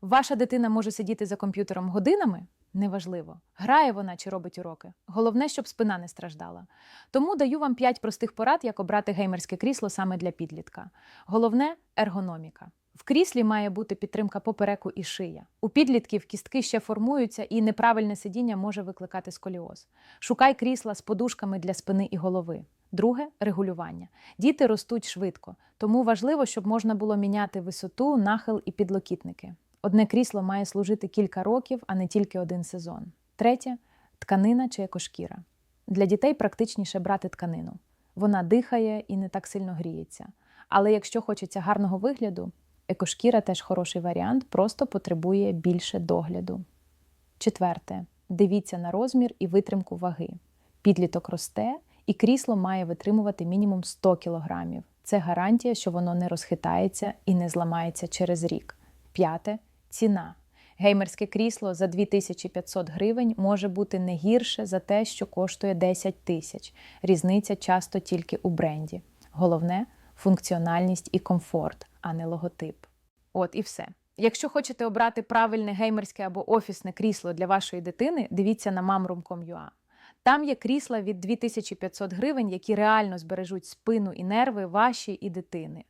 Ваша дитина може сидіти за комп'ютером годинами? Неважливо. Грає вона чи робить уроки. Головне, щоб спина не страждала. Тому даю вам 5 простих порад, як обрати геймерське крісло саме для підлітка. Головне ергономіка. В кріслі має бути підтримка попереку і шия. У підлітків кістки ще формуються, і неправильне сидіння може викликати сколіоз. Шукай крісла з подушками для спини і голови. Друге регулювання. Діти ростуть швидко, тому важливо, щоб можна було міняти висоту, нахил і підлокітники. Одне крісло має служити кілька років, а не тільки один сезон. Третє тканина чи екошкіра. Для дітей практичніше брати тканину. Вона дихає і не так сильно гріється. Але якщо хочеться гарного вигляду, екошкіра теж хороший варіант, просто потребує більше догляду. Четверте. Дивіться на розмір і витримку ваги. Підліток росте, і крісло має витримувати мінімум 100 кг. Це гарантія, що воно не розхитається і не зламається через рік. П'яте ціна. Геймерське крісло за 2500 гривень може бути не гірше за те, що коштує 10 тисяч. Різниця часто тільки у бренді. Головне функціональність і комфорт, а не логотип. От і все. Якщо хочете обрати правильне геймерське або офісне крісло для вашої дитини, дивіться на mamroom.com.ua. Там є крісла від 2500 гривень, які реально збережуть спину і нерви ваші і дитини.